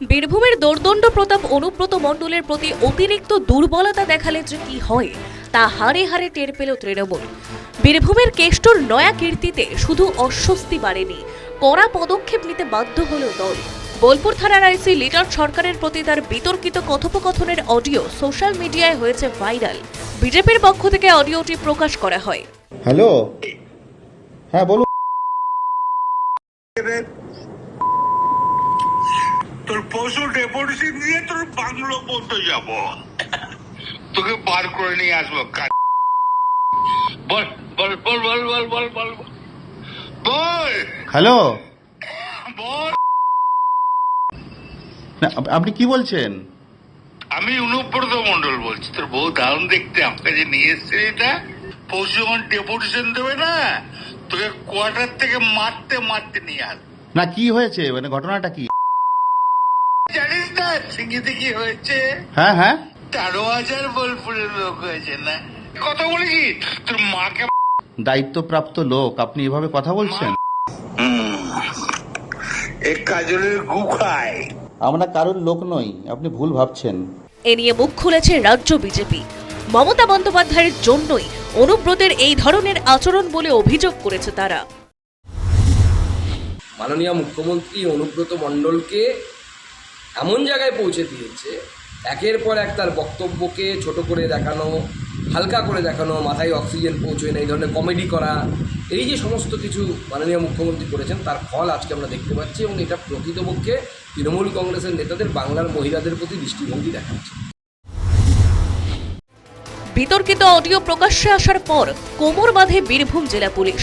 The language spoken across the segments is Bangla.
বীরভূমের দোর্দণ্ড প্রতাপ অনুব্রত মণ্ডলের প্রতি অতিরিক্ত দুর্বলতা দেখালে যে কি হয়, তা হারে হারে টের পেল তৃণমূল। বীরভূমের কেষ্টর নয়া কীর্তিতে শুধু অস্বস্তি বাড়েনি, কড়া পদক্ষেপ নিতে বাধ্য হল দল। বোলপুর থানার আইসি লিটার সরকারের প্রতি তার বিতর্কিত কথোপকথনের অডিও সোশ্যাল মিডিয়ায় হয়েছে ভাইরাল। বিজেপির পক্ষ থেকে অডিওটি প্রকাশ করা হয়। হ্যালো? হ্যাঁ তোর পশু ডেপুটেশন দিয়ে তোর বাংলো পর্যন্ত যাব। তোকে বার করে নিয়ে আসব বল বল বল বল বল বল বল বল। বল! হ্যালো? বল! আপনি কি বলছেন? আমি অনুব্রত মন্ডল বলছি। তোর বউ দারুণ দেখতে আমাকে যে নিয়ে এসছে এটা। পশু যখন ডেপুটেশন দেবে না তোকে কোয়ার্টার থেকে মারতে মারতে নিয়ে আসবে না কি হয়েছে? মানে ঘটনাটা কি? সিঙ্গিতে কি হয়েছে। হ্যাঁ হ্যাঁ। তেরো হাজার বোলপুরের লোক হয়েছে না। কথা বলেছি? তোর মাকে দায়িত্বপ্রাপ্ত লোক আপনি এভাবে কথা বলছেন? এক কাজলের গু খায়। আমরা কারোর লোক নই আপনি ভুল ভাবছেন। এ নিয়ে মুখ খুলেছে রাজ্য বিজেপি। মমতা বন্দ্যোপাধ্যায়ের জন্যই অনুব্রতের এই ধরনের আচরণ বলে অভিযোগ করেছে তারা। মাননীয় মুখ্যমন্ত্রী অনুব্রত মণ্ডলকে এমন জায়গায় পৌঁছে দিয়েছে, একের পর এক তার বক্তব্যকে ছোট করে দেখানো, হালকা করে দেখানো, মাথায় অক্সিজেন পৌঁছয় না, এই ধরনের কমেডি করা, এই যে সমস্ত কিছু মাননীয় মুখ্যমন্ত্রী করেছেন, তার ফল আজকে আমরা দেখতে পাচ্ছি এবং এটা প্রকৃতপক্ষে তৃণমূল কংগ্রেসের নেতাদের, বাংলার মহিলাদের প্রতি দৃষ্টিভঙ্গি দেখাচ্ছে। বিতর্কিত অডিও প্রকাশ্যে আসার পর কোমর বাঁধে বীরভূম জেলা পুলিশ।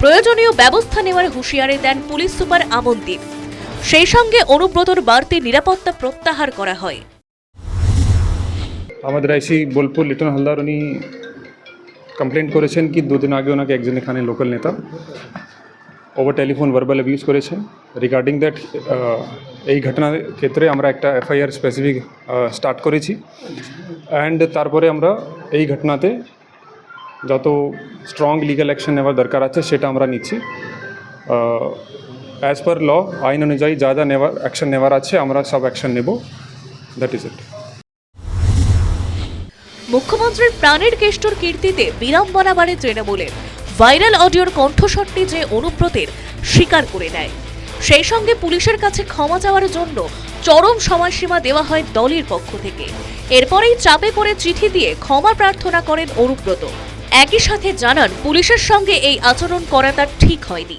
প্রয়োজনীয় ব্যবস্থা নেওয়ার হুঁশিয়ারি দেন পুলিশ সুপার আমনদীপ। সেই সঙ্গে অনুব্রতর বাড়তি নিরাপত্তা প্রত্যাহার করা হয়। আমাদের আইসি বোলপুর লিটন হালদার উনি কমপ্লেন করেছেন কি দুদিন আগে ওনাকে একজন এখানে লোকাল নেতা ওভার টেলিফোন ভার্বাল অ্যাবিউজ করেছেন রিগার্ডিং দ্যাট এই ঘটনার ক্ষেত্রে আমরা একটা এফআইআর স্পেসিফিক স্টার্ট করেছি। অ্যান্ড তারপরে আমরা এই ঘটনাতে যত স্ট্রং লিগাল অ্যাকশন নেওয়ার দরকার আছে সেটা আমরা নিচ্ছি। অ্যাজ পার ল আইন অনুযায়ী যা যা নেওয়ার অ্যাকশন নেওয়ার আছে, আমরা সব অ্যাকশন নেব। দ্যাট ইজ ইট মুখ্যমন্ত্রীর প্রাণের কেষ্টর কীর্তিতে বিড়ম্বনা বাড়ে তৃণমূলের। ভাইরাল অডিওর কণ্ঠস্বরটি যে অনুব্রতের স্বীকার করে নেয়। সেই সঙ্গে পুলিশের কাছে ক্ষমা চাওয়ার জন্য চরম সময়সীমা দেওয়া হয় দলের পক্ষ থেকে। এরপরেই চাপে পড়ে চিঠি দিয়ে ক্ষমা প্রার্থনা করেন অনুব্রত। একই সাথে জানান, পুলিশের সঙ্গে এই আচরণ করা তার ঠিক হয়নি।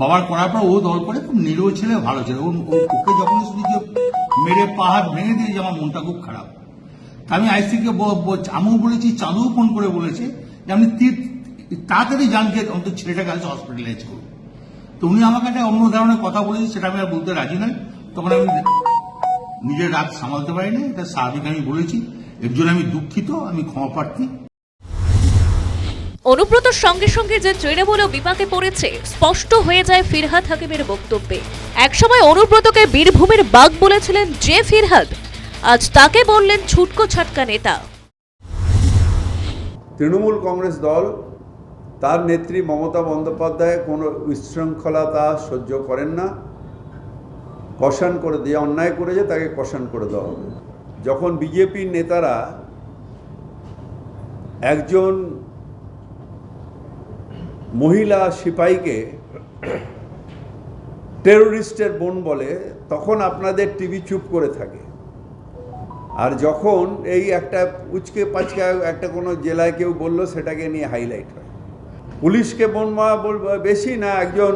বাবার করার পর ও দল করে খুব নিরীহ ছেলে, ভালো ছেলে। ও ওকে যখন শুনি যে মেরে পাহাড় ভেঙে দিয়েছে, আমার মনটা খুব খারাপ। তা আমি আইসিকে আমিও বলেছি, চাঁদুও ফোন করে বলেছে যে আপনি তাড়াতাড়ি যে অন্তত ছেলেটাকে আজ হসপিটালাইজ করুন। তো উনি আমাকে একটা অন্য ধরনের কথা বলেছে, সেটা আমি আর বলতে রাজি নই। তখন আমি নিজের রাগ সামালতে পারিনি, এটা স্বাভাবিক আমি বলেছি। এর জন্য আমি দুঃখিত, আমি ক্ষমা প্রার্থী। অনুব্রতর সঙ্গে সঙ্গে যে তৃণমূলও বিপাকে পড়েছে, স্পষ্ট হয়ে যায় ফিরহাদ হাকিমের বক্তব্যে। একসময় অনুব্রতকে বীরভূমের বাঘ বলেছিলেন যে ফিরহাদ, আজ তাকে বললেন ছুটকো ছাটকা নেতা। তৃণমূল কংগ্রেস দল, তার নেত্রী মমতা বন্দ্যোপাধ্যায় কোনো উচ্ছৃঙ্খলতা সহ্য করেন না। কষান করে দিয়ে, অন্যায় করেছে তাকে কষান করে দেওয়া হবে। যখন বিজেপির নেতারা একজন মহিলা সিপাহীকে টেরোরিস্টের বোন বলে তখন আপনাদের টিভি চুপ করে থাকে। আর যখন এই একটা উচকে পাচকা একটা কোনো জেলায় কেউ বলল, সেটাকে নিয়ে হাইলাইট হয়। পুলিশকে বনমা বলব বেশি না, একজন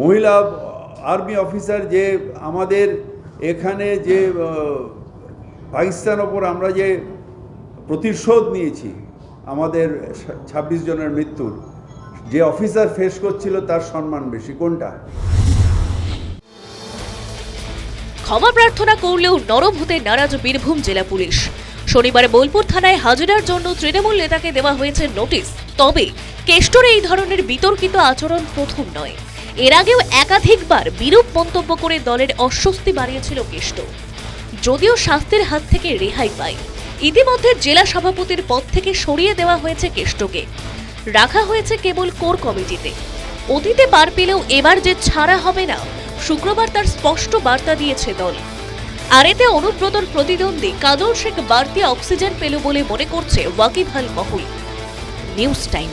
মহিলা আর্মি অফিসার যে আমাদের এখানে যে পাকিস্তান ওপর আমরা যে প্রতিশোধ নিয়েছি, আমাদের ছাব্বিশ জনের মৃত্যুর যে অফিসার ফেস করছিল তার সম্মান বেশি, কোনটা? ক্ষমা প্রার্থনা করলেও নরম হতে নারাজ বীরভূম জেলা পুলিশ। শনিবার বোলপুর থানায় হাজিরার জন্য তৃণমূল নেতাকে দেওয়া হয়েছে নোটিশ। তবে কেষ্টর এই ধরনের বিতর্কিত আচরণ প্রথম নয়। এর আগেও একাধিকবার বিরূপ মন্তব্য করে দলের অস্বস্তি বাড়িয়েছিল কেষ্ট। যদিও শাস্তির হাত থেকে রেহাই পায়। ইতিমধ্যে জেলা সভাপতির পদ থেকে সরিয়ে দেওয়া হয়েছে কেষ্টকে। রাখা হয়েছে কেবল কোর কমিটিতে। অতীতে পার পেলেও এবার যে ছাড়া হবে না, শুক্রবার তার স্পষ্ট বার্তা দিয়েছে দল। আর এতে অনুব্রতর প্রতিদ্বন্দ্বী কাজল শেখ বাড়তি অক্সিজেন পেল বলে মনে করছে ওয়াকিফ ওয়াকিবহাল মহল। News time.